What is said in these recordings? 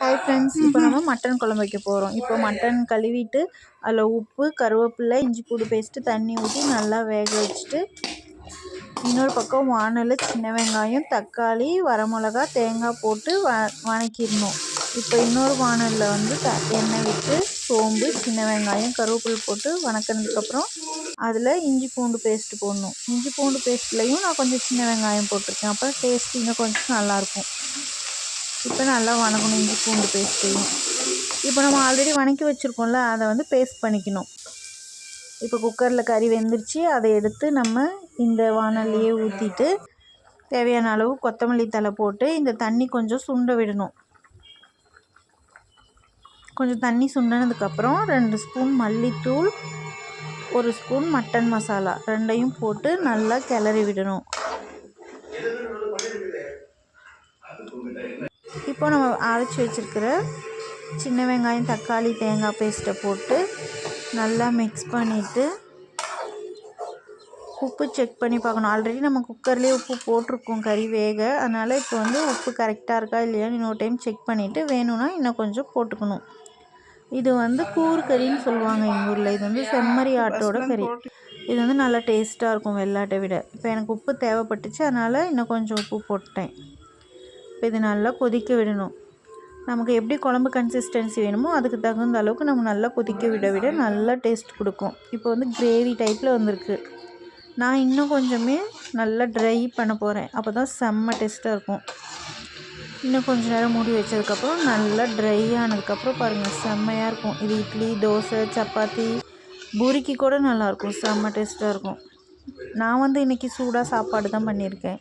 Hi friends இப்போ நம்ம mutton குழம்பு வைக்க போகிறோம் இப்போ மட்டன் கழுவிட்டு அதில் உப்பு கருவேப்பிலை இஞ்சி பூண்டு பேஸ்ட்டு தண்ணி ஊற்றி நல்லா வேக வச்சுட்டு இன்னொரு பக்கம் வானலில் சின்ன வெங்காயம் தக்காளி வரமிளகா தேங்காய் போட்டு வ வணக்கிடணும். இப்போ இன்னொரு வானலில் வந்து த எண்ணெய் விட்டு சோம்பு சின்ன வெங்காயம் கருவேப்பிலை போட்டு வணக்கினதுக்கப்புறம் அதில் இஞ்சி பூண்டு பேஸ்ட்டு போடணும். இஞ்சி பூண்டு பேஸ்ட்லேயும் நான் கொஞ்சம் சின்ன வெங்காயம் போட்டிருக்கேன். அப்போ டேஸ்ட் இன்னும் கொஞ்சம் நல்லாயிருக்கும் இப்போ நல்லா வணக்கணும் இஞ்சி பூண்டு பேஸ்ட்டையும் இப்போ நம்ம ஆல்ரெடி வணக்கி வச்சுருக்கோம்ல அதை வந்து பேஸ்ட் பண்ணிக்கணும். இப்போ குக்கரில் கறி வெந்துருச்சு அதை எடுத்து நம்ம இந்த வானல்லையே ஊற்றிட்டு தேவையான அளவு கொத்தமல்லி தலை போட்டு இந்த தண்ணி கொஞ்சம் சுண்ட விடணும். கொஞ்சம் தண்ணி சுண்டினதுக்கப்புறம் ரெண்டு ஸ்பூன் மல்லித்தூள் ஒரு ஸ்பூன் மட்டன் மசாலா ரெண்டையும் போட்டு நல்லா கிளறி விடணும். இப்போ நம்ம அரைச்சி வச்சுருக்கிற சின்ன வெங்காயம் தக்காளி தேங்காய் பேஸ்ட்டை போட்டு நல்லா மிக்ஸ் பண்ணிவிட்டு உப்பு செக் பண்ணி பார்க்கணும். ஆல்ரெடி நம்ம குக்கர்லேயே உப்பு போட்டிருக்கோம் கறி வேக. அதனால் இப்போ வந்து உப்பு கரெக்டாக இருக்கா இல்லையான்னு இன்னொரு டைம் செக் பண்ணிவிட்டு வேணும்னா இன்னும் கொஞ்சம் போட்டுக்கணும். இது வந்து கூறு கறின்னு சொல்லுவாங்க எங்கள் ஊரில். இது வந்து செம்மறி ஆட்டோட கறி. இது வந்து நல்லா டேஸ்ட்டாக இருக்கும் வெள்ளாட்டை விட. இப்போ எனக்கு உப்பு தேவைப்பட்டுச்சு. அதனால் இன்னும் கொஞ்சம் உப்பு போட்டேன் இப்போ இது நல்லா கொதிக்க விடணும். நமக்கு எப்படி குழம்பு கன்சிஸ்டன்சி வேணுமோ அதுக்கு தகுந்த அளவுக்கு நம்ம நல்லா கொதிக்க விட விட நல்லா டேஸ்ட் கொடுக்கும். இப்போ வந்து கிரேவி டைப்பில் வந்திருக்கு. நான் இன்னும் கொஞ்சமே நல்லா ட்ரை பண்ண போகிறேன் அப்போ தான் செம்ம டேஸ்ட்டாக இருக்கும். இன்னும் கொஞ்சம் நேரம் மூடி வச்சதுக்கப்புறம் நல்லா ட்ரை ஆனதுக்கப்புறம் பாருங்கள் செம்மையாக இருக்கும். இது இட்லி தோசை சப்பாத்தி பூரிக்கு கூட நல்லாயிருக்கும் செம்ம டேஸ்ட்டாக இருக்கும். நான் வந்து இன்றைக்கி சூடாக சாப்பாடு தான் பண்ணியிருக்கேன்.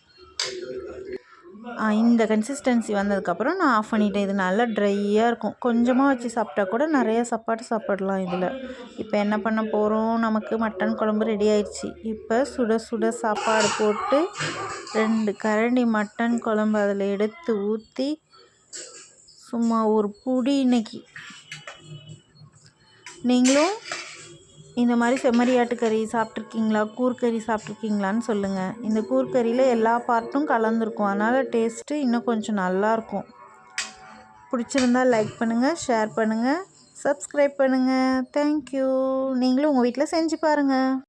இந்த கன்சிஸ்டன்சி வந்ததுக்கப்புறம் நான் ஆஃப் பண்ணிட்டேன். இது நல்லா ட்ரையாக இருக்கும். கொஞ்சமாக வச்சு சாப்பிட்டா கூட நிறைய சாப்பாடு சாப்பிடலாம் இதில். இப்போ என்ன பண்ண போகிறோம் நமக்கு மட்டன் குழம்பு ரெடி ஆயிடுச்சு. இப்போ சுட சுட சாப்பாடு போட்டு ரெண்டு கரண்டி மட்டன் குழம்பு அதில் எடுத்து ஊற்றி சும்மா ஒரு புடி இன்னைக்கு. நீங்களும் இந்த மாதிரி செம்மறியாட்டு கறி சாப்பிட்ருக்கீங்களா கூர்க்கறி சாப்பிட்ருக்கீங்களான்னு சொல்லுங்கள் இந்த கூர்க்கறியில் எல்லா பார்ட்டும் கலந்துருக்கும். அதனால் டேஸ்ட்டு இன்னும் கொஞ்சம் நல்லாயிருக்கும் பிடிச்சிருந்தா லைக் பண்ணுங்கள் ஷேர் பண்ணுங்கள் சப்ஸ்கிரைப் பண்ணுங்கள் தேங்க்யூ. நீங்களும் உங்கள் வீட்டில் செஞ்சு பாருங்கள்